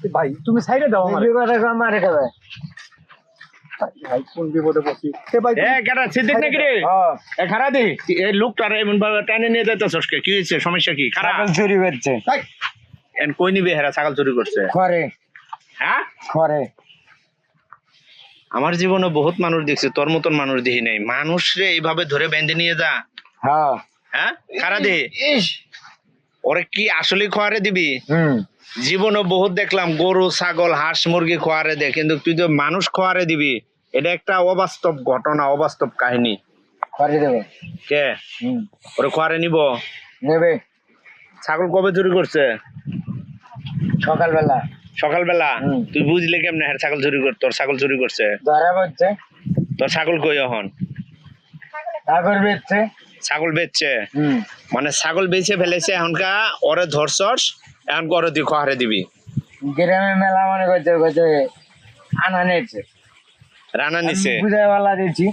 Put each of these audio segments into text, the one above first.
ভাই তুমি সাইডে দাও আমার। বিপদে কম মারে খাবে ভাই। কোন বিপদে পড়ছি? এ ভাই এ কেটা সিদ্দিক নাকি? রে হ্যাঁ। এ খারা দি। এই লোকটার এমন ভাবে টেনে নিয়ে কি? হয়েছে সমস্যা কি? খারা ছাগল চুরি করছে। এন কই নিবে হেরা ছাগল চুরি করছে? করে হ্যাঁ? করে আমার জীবনে বহুত মানুষ দেখছি তোর মতন মানুষ দেখি নাই। মানুষ রে এইভাবে ধরে বেঁধে নিয়ে যা। হ্যাঁ। হ্যাঁ? খারা দে। ওরে কি আসলে খোয়ারে দিবি? হুম। জীবনে বহুত দেখলাম গরু ছাগল হাঁস মুরগি খোয়ারে দে কিন্তু তুই তো মানুষ খোয়ারে দিবি এটা একটা অবাস্তব ঘটনা অবাস্তব কাহিনী। করে দেবে। কে? ওরে খোয়ারে নিব? নেবে। ছাগল কবে চুরি করছে? সকালবেলা। সকালবেলা? তুই বুঝলি কেমনে হ্যাঁ ছাগল চুরি কর তোর ছাগল চুরি করছে? ধরা পড়ছে। তোর ছাগল কই এখন? বেচছে। ছাগল বেচছে? মানে ছাগল বেচে ফেলেছে এখনকা ওরে ধরছস এখন করে তুই খোয়ারে দিবি। গ্রামে মেলা মনে করছে করছে আনা নেছে রানা নিছে? বুঝাইওয়ালা দিচ্ছি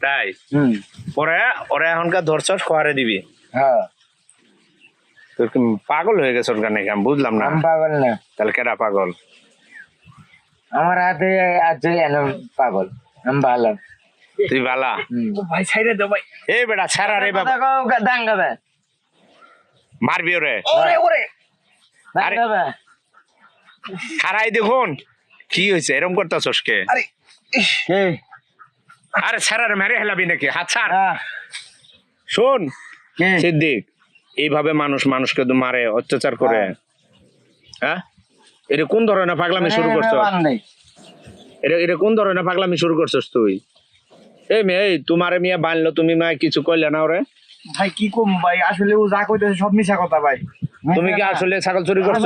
তাই? হুম। পরে ওরা এখনকার ধরছস খোয়ারে দিবি। হ্যাঁ। তুই কি পাগল হয়ে গেছ কেন আমি বুঝলাম না। আমি পাগল না। তাহলে কেটা পাগল? আমার হাতে আছে এনে পাগল। আমি ভালো। তুই বালা হুম। ভাই সাইডে দাও ভাই। এই বেটা ছাড়া রে বাবা। দাঙ্গাবে মারবি ওরে? ওরে ওরে। খারাই দেখুন কি হয়েছে? এরকম করতেছস কে? আরে ইস। কে? আরে ছাড়া রে মেরে হেলাবি নাকি? হাত ছাড়। হ্যাঁ শোন সিদ্দিক এইভাবে মানুষ মানুষকে তো মারে অত্যাচার করে। হ্যাঁ? এটা কোন ধরনের পাগলামি শুরু করছ। এটা এটা কোন ধরনের পাগলামি শুরু করছস তুই? এই মেয়ে এই তোমারে মিয়া বানলো তুমি মা কিছু কইলে না ওরে? ভাই কি কম ভাই? আসলে ও যা কইতেছে সব মিছা কথা ভাই। তুমি কি আসলে ছাগল চুরি করছ?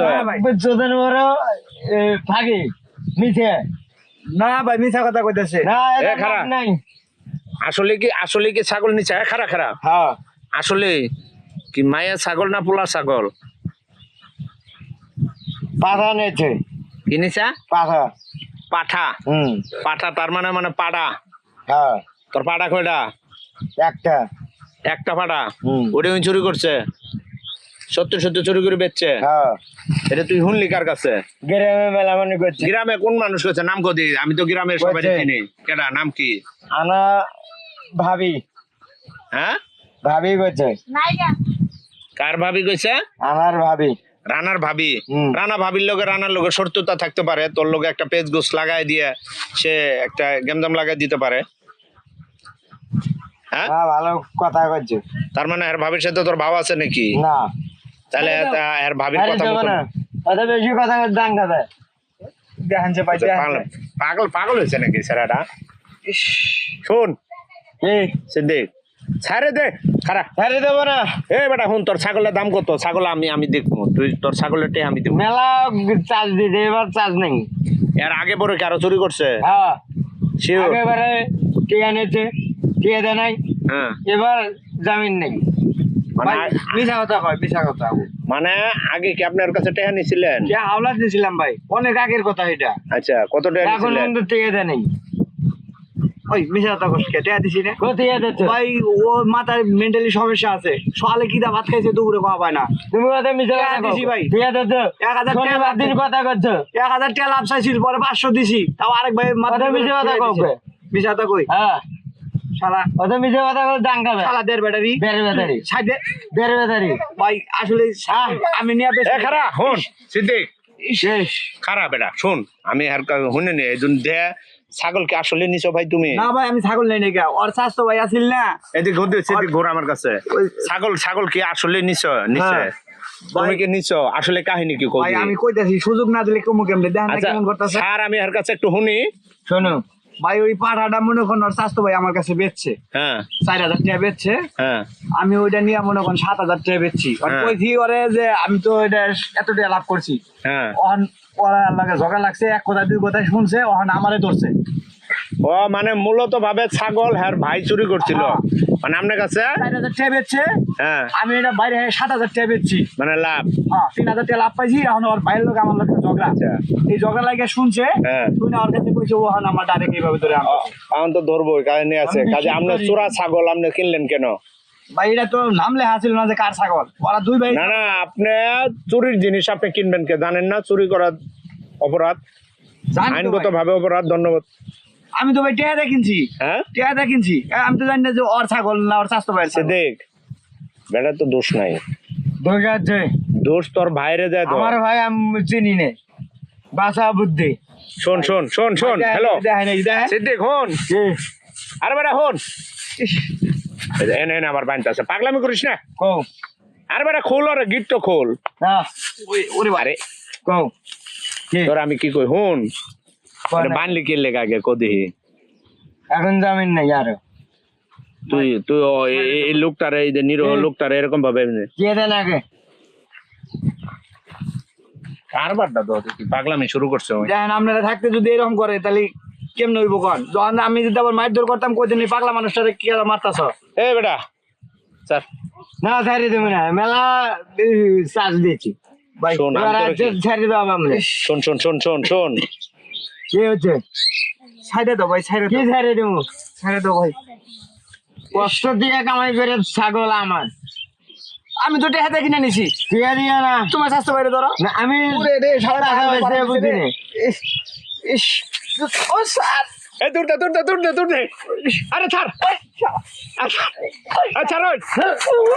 মিছে না ভাই মিছা কথা কইতেছে। না এ, এটা খারা। লাভ নাই। আসলে কি আসলে কি ছাগল নিচে? খারাপ খারাপ হ্যাঁ। আসলে কি মায়া ছাগল না পোলা ছাগল? পাঠা নেছে কি নিচা? পাঠা। পাঠা? হুম। পাঠা তার মানে মানে পাড়া। হ্যাঁ। তোর পাড়া কয়টা? একটা। একটা পাড়া? হুম। ওটা চুরি করছে? সত্যি সত্যি চুরি করে বেচছে? হ্যাঁ। এটা তুই শুনলি কার কাছে? গ্রামে মেলা মনে করছে। গ্রামে কোন মানুষ করছে? নাম কদি আমি তো গ্রামের সবাই। চিনি। কেডা নাম কি? আনা ভাবি। হ্যাঁ? ভাবি করছে কার ভাবি কইছে? আনার ভাবি। রানার ভাবি। রানা ভাবির লগে রানার লগে শত্রুতা থাকতে পারে। তোর লোকে একটা পেজ গোস লাগাই দিয়ে সে একটা গেমজাম লাগাই দিতে পারে। হ্যাঁ? হ্যাঁ ভালো কথা কইছে। তার মানে এর ভাবির সাথে তোর ভাব আছে নাকি? না। তাহলে তা- এর ভাবির কথা মতো না। অত বেশি কথা দাঙ্গা দেয় দেখেন যে ভাই পাগল পাগল পাগল হয়েছে নাকি স্যারাটা শোন। কি? সিদ্দিক। ছাড়ে দে। খারাপ আরে দেবো না। এ বেটা শুন তোর ছাগলের দাম কত? ছাগল আমি আমি দেখব। তুই তোর ছাগলের টে আমি দেবো। মেলা চার্জ দিতে এবার চার্জ নেই। এর আগে পরে কারও চুরি করছে? হ্যাঁ। একেবারে টিয়া নিয়েছে টিয়া দেয় নাই। হ্যাঁ। এবার জামিন নেই। মানে ভাই কথা কয় মিছা কথা মানে আগে কি আপনার কাছে টেহা নিছিলেন? যে হাওলা দিয়েছিলাম ভাই অনেক আগের কথা এটা। আচ্ছা কত টাকা নিছিলেন? দেয় নেই। ওই মিছা কথা কস কে দিছি না। কোথায় দিচ্ছে ভাই ও মাথার মেন্টালি সমস্যা আছে। সকালে কিদা ভাত খাইছে দুপুরে খাওয়া পায় না। তুমি কথা মিশে টিয়া দিছি ভাই। টিয়া দিচ্ছে এক হাজার টাকা শনিবার দিন কথা করছ এক হাজার টাকা লাভ চাইছিল পরে পাঁচশো দিছি। তাও আরেক ভাই কথা মিশে কথা কবে মিছা কথা কই? হ্যাঁ। শালা। কথা শালা ব্যাটারি। সাইডে। ভাই আসলে আমি নিয়ে বেশ খারা শুন সিদ্দিক। শেষ। খারাপ বেটা শুন আমি আর নি দে ছাগলকে আসলে নিছো ভাই তুমি। না ভাই আমি ছাগল নেই নাকি? ওর স্বাস্থ্য ভাই আসিল না। এদিক ঘুরতে সেদিক ঘোর আমার কাছে। ছাগল ছাগল কি আসলে নিছো? নিছে। হ্যাঁ। তুমি কি নিছো? আসলে কাহিনী কি কই ভাই আমি কইতাছি সুযোগ না দিলে কেমনে? দেখেন আচ্ছা কেমন করতেছে। স্যার আমি কাছে একটু শুনি। শোনো। ভাই ওই পাঠাটা মনে করেন স্বাস্থ্য ভাই আমার কাছে বেচছে। হ্যাঁ। চার হাজার টাকা বেচছে। হ্যাঁ। আমি ওইটা নিয়ে মনে করেন সাত হাজার টাকা বেচছি। করে হ্যাঁ। কইছি ওরে যে আমি তো ওইটা এত টাকা লাভ করছি। ওখান ওরা আল্লাহকে ঝগড়া লাগছে এক কথা দুই কথা শুনছে ওখানে আমারে ধরছে। ও মানে মূলত ভাবে ছাগল হ্যাঁ ভাই চুরি করছিল। হ্যাঁ। মানে আপনার কাছে? হ্যাঁ। আমি এটা বাইরে সাত হাজার টাকা বেচছি। মানে লাভ? হ্যাঁ তিন হাজার টাকা লাভ পাইছি এখন ওর বাইরের লোক আমার লোক ঝগড়া। আচ্ছা। এই ঝগড়া লাগে শুনছে হ্যাঁ। শুনে ওর কাছে কইছে ও আমার ডাইরেক্ট এইভাবে ধরে এখন তো ধরবো কাহিনী আছে। কাজে আপনার চোরা ছাগল আপনি কিনলেন কেন? ভাই এটা তো নাম লেখা ছিল না যে কার ছাগল। ওরা দুই ভাই না না আপনি চুরির জিনিস আপনি কিনবেন কে? জানেন না চুরি করা অপরাধ। আইনগত ভাবে অপরাধ ধন্যবাদ। আমি তো ভাই টেয়াদা কিনছি। হ্যাঁ? টেয়াদা কিনছি। আমি তো জানি না যে ওর ছাগল না ওর স্বাস্থ্য সে দেখ বেটা তো দোষ নাই। দোষ আছে দোষ তোর ভাইরে তো। আমার ভাই আমি চিনি নে। বাসা বুদ্ধি। শোন শোন শোন শোন হ্যালো। সিদ্দিক হন। আরে বেটা হন। এনে এনে আমার বানতে আছে। পাগলামি করিস না? কো আরে বেটা খোল আরে গিট তো খোল। হ্যাঁ। ওরে ভাই। আরে। কো কি? তোর আমি কি কই হুন। বানলি কে লেগা আগে কদিহি? এখন জামিন নাই আর। তুই তুই এ- এ- এই লোকটারে এই যে নিরহ লোকটারে এরকম ভাবে কে দেন আগে? কারবারটা তো পাগলামি শুরু করছে। দেখেন আপনারা থাকতে যদি এরকম করে তাহলে কেমন হইব কন? যখন আমি যদি আবার মারধর করতাম এই পাগলা মানুষটারে কি আর মারতাছ? এই বেটা স্যার না ছাড়ি দেবো না। মেলা চার্জ দিয়েছি। শোন শোন শোন শোন শোন। কি হচ্ছে? সাইডে দাও ভাই সাইডে কি দাও। ছাড়ি দেবো? সাইডে দাও ভাই। কষ্ট দিয়ে কামাই করে ছাগল আমার। আমি তো টেহাতে কিনে নিছি। ঠিক দিয়া না। তোমার স্বাস্থ্য বাইরে ধরো। না আমি সারা টাকা পয়সা বুঝি নে। ইস ইস ও স্যার। এই দূর দে দূর দে দূর দে দূর দে। আরে ছাড়। আচ্ছা আচ্ছা ছাড়।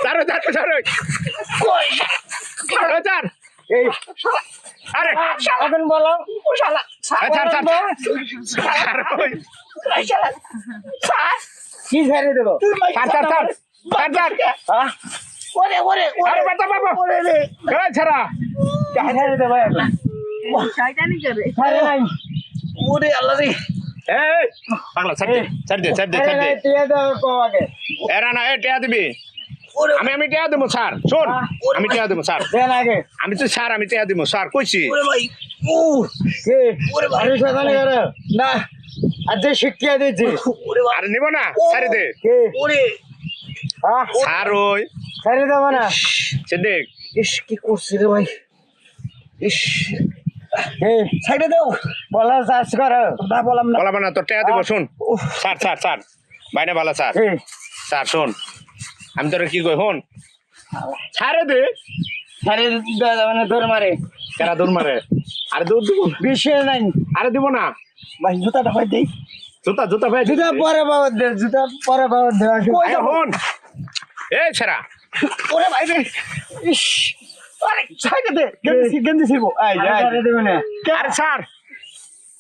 ছাড় ছাড় ছাড়। এই আরে এখন বলো। শালা। ছাড় ছাড় ছাড়। কি ছাড়ি দেবো? ছাড় ছাড় ছাড় ছাড়। ছাড় হ্যাঁ? ওরে ওরে বাবা ওরে রে এই ছাড়া। কি দেবো এখন? ছাড়ি নাই। ওরে আল্লাহ রে। এই পাগলা ছাড় দে ছাড় দে ছাড় দে ছাড় দে। টিয়া দেবো কো আগে এরা না এ টিয়া দিবি। আমি আমি টিয়া দেবো স্যার। শোন আমি টিয়া দেবো স্যার। দেন আমি তো স্যার আমি টিয়া দেবো স্যার কইছি। ওরে ভাই ও কি? ওরে ভাই আরে সাধারণ করে না আজ যে শিক্ষা দিয়েছি। আরে নিব না ছাড়ি দে। কি? ওরে। স্যার ওই। ছাড়ি দেবো না। সিদ্দিক ইস কি করছিস রে ভাই? ইস। সাইডে দাও। বলা চাষ করো। না বললাম না। বলাবো না তোর টিয়া দেবো শুন। Sir sir sir. বাইনে ভালো স্যার। স্যার শোন। আমি তোর কি কই হন ছাড়ে দে। ছাড়ি দেওয়া যাবে না তোর মারে। কেরা দূর মারে? আরে দিব বিষয় নাই আরে দিব না। ভাই জুতাটা ভাই দেই। জুতা জুতা ভাই জুতা পরে বাবা দে জুতা পরে বাবা কই হন এই ছেড়া। ওরে ভাই রে। ইস। আরে সাইডে দে। গেন্দি গেন্দি ছিড়ব এই যে, এই ছাড়ি দেবো না। আরে স্যার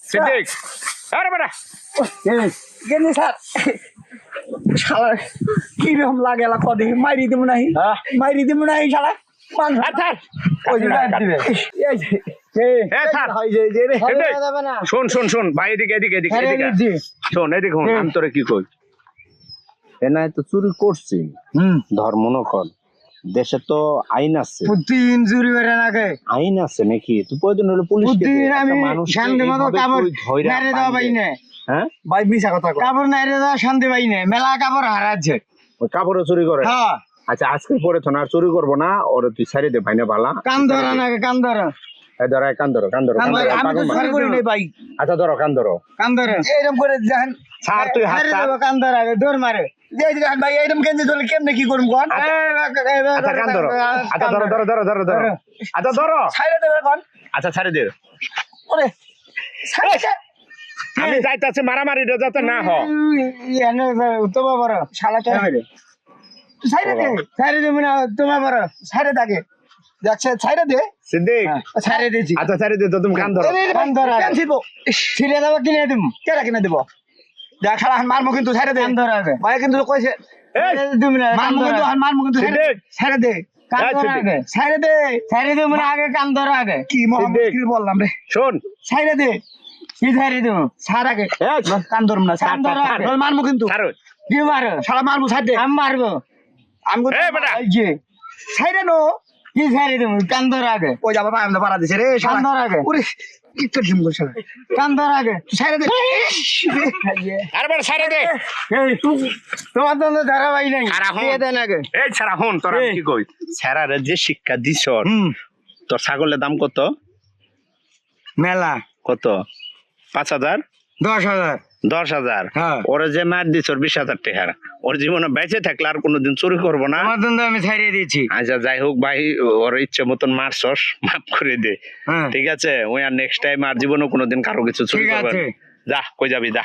সিদ্দিক। আরে বেটা। গেন্দি স্যার। শালা কি রকম লাগে কদে? মাইরি দিব নাই হ্যাঁ? মাইরি দিব। নাই শালা মান হয় শোন শোন শোন ভাই এদিকে এদিকে এদিকে এদিকে। শোন এদিকে শোন আমি তোরে কি কই? এ নাই তো চুরি করছি। হুম। ধর্ম নকল। দেশে তো আইন আছে। প্রতিদিন চুরি করে নাকে? আইন আছে নাকি? তুই প্রয়োজন হলে পুলিশ প্রতিদিন আমি শান্তি মতো কাপড় নাইরে দেওয়া পাই না। হ্যাঁ? ভাই মিছা কথা কয়। কাপড় নাইরে দেওয়া শান্তি পাই না। মেলা কাপড় হারাচ্ছে। ওই কাপড়ও চুরি করে। হ্যাঁ। আচ্ছা আজকে পরে তো না চুরি করব না। ওরে তুই ছাড়ি দে ভাইনা বালা। কান ধরা নাকে কান ধরা? ধরো কান ধরো কান ধরো কান ভাই, ধরো, আমি তো পাগল চুরি মার। করি নাই ভাই। আচ্ছা ধরো কান ধরো। কান ধরে। এরকম করে দেখেন ছাড় তুই হাত ছাড়ি ছাড়। দেবো কান ধরা দৌড় মারে। এই যে দেখেন ভাই এরকম গেন্দি ধরলে কেমনে কি করুম কোন? আচ্ছা কান ধরো। আচ্ছা ধরো ধরো ধরো ধরো ধরো। আচ্ছা ধরো। সাইডে দেবে কোন? আচ্ছা ছাড়ি দে। ওরে সাইডে আমি যাইতাছি মারামারি যাতে না হ। এনে তোমার বড় শালা তো সাইডে দে। ছাড়ি দেবো না তোমার বড় সাইডে থাকে দেখছে সাইডে দে। সিদ্দিক। দিচ্ছি আচ্ছা দে তো তুমি কান ধরো। কান ধরা কেন ছিঁড়ে দিব কেরা কিনে দিব? দেখ শালা মারমু কিন্তু সাইডে দে। কান ধরা আগে। ভাই কিন্তু কইছে তুমি না মারমু কিন্তু মারমু কিন্তু সিদ্দিক। দে। কান এই, ধরা আগে। দে। ছাড়ি আগে কান ধরা আগে। কি মোহাম্মদ সিদ্দিক। কি বললাম রে। শোন। দে। কি ছাড়ি দেবো? ছাড় আগে। কান ধরম না কান ধরো আগে। মারমু কিন্তু। কি মারো? শালা মারমু দে। আমি মারবো। আমি এই বেটা। নো। কি ছাড়ি দেবো? কান ধরা আগে। ওই যাবা পায় আমরা পাড়া দিছে রে কান শালা। ধরা আগে। ওরে কি তো ঢিম করছে কান ধরা আগে। দে। আরে বেটা ছাড়ি দে। এই তোমার তো ধরা পাই নাই? দিয়ে দেন আগে। এই ছাড়া হন তোর কি কই? ছাড়ারে যে শিক্ষা দিছ তোর ছাগলের দাম কত? মেলা। কত? পাঁচ হাজার? দশ হাজার। দশ হাজার। হ্যাঁ। ওরে যে মার দিছ ওর বিশ হাজার টাকার। ওর জীবনে বেঁচে থাকলে আর কোনোদিন চুরি করব না। আমি ছাড়িয়ে দিয়েছি। আচ্ছা যাই হোক ভাই ওর ইচ্ছে মতন মারছস মাফ করে দে। হ্যাঁ। ঠিক আছে? ওই আর নেক্সট টাইম আর জীবনে কোনোদিন কারও কিছু চুরি করবে যা কই যাবি যা।